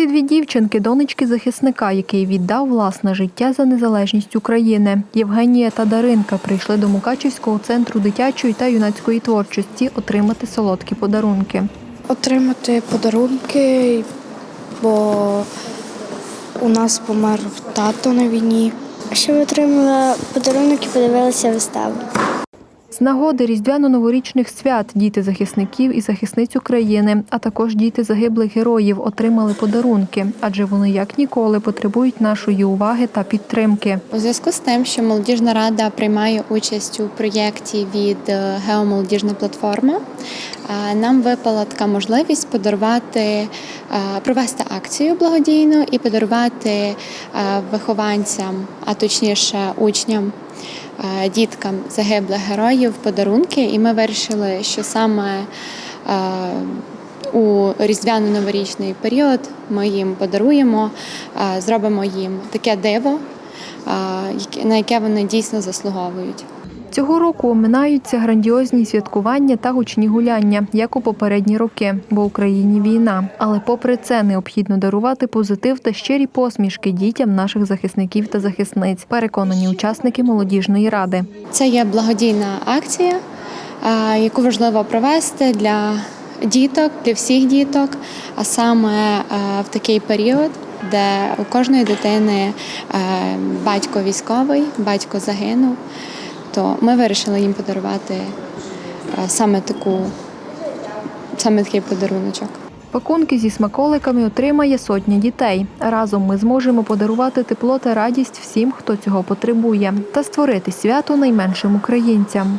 Ці дві дівчинки донечки захисника, який віддав власне життя за незалежність України. Євгенія та Даринка прийшли до Мукачівського центру дитячої та юнацької творчості отримати солодкі подарунки. Отримати подарунки, бо у нас помер тато на війні. Щоб отримала подарунок і подивилася виставу. З нагоди різдвяно-новорічних свят діти захисників і захисниць України, а також діти загиблих героїв отримали подарунки, адже вони як ніколи потребують нашої уваги та підтримки. У зв'язку з тим, що молодіжна рада приймає участь у проєкті від е, Геомолодіжна платформа, нам випала така можливість подарувати, провести акцію благодійну і подарувати вихованцям, а точніше учням. Діткам загиблих героїв подарунки, і ми вирішили, що саме у різдвяно-новорічний період ми їм подаруємо, зробимо їм таке диво, на яке вони дійсно заслуговують. Цього року оминаються грандіозні святкування та гучні гуляння, як у попередні роки, бо в Україні війна. Але попри це необхідно дарувати позитив та щирі посмішки дітям наших захисників та захисниць, переконані учасники молодіжної ради. Це є благодійна акція, яку важливо провести для діток, для всіх діток, а саме е, в такий період, де у кожної дитини е, батько військовий, батько загинув. То ми вирішили їм подарувати е, саме таку, саме такий подаруночок. Пакунки зі смаколиками отримає сотня дітей. Разом ми зможемо подарувати тепло та радість всім, хто цього потребує, та створити свято найменшим українцям.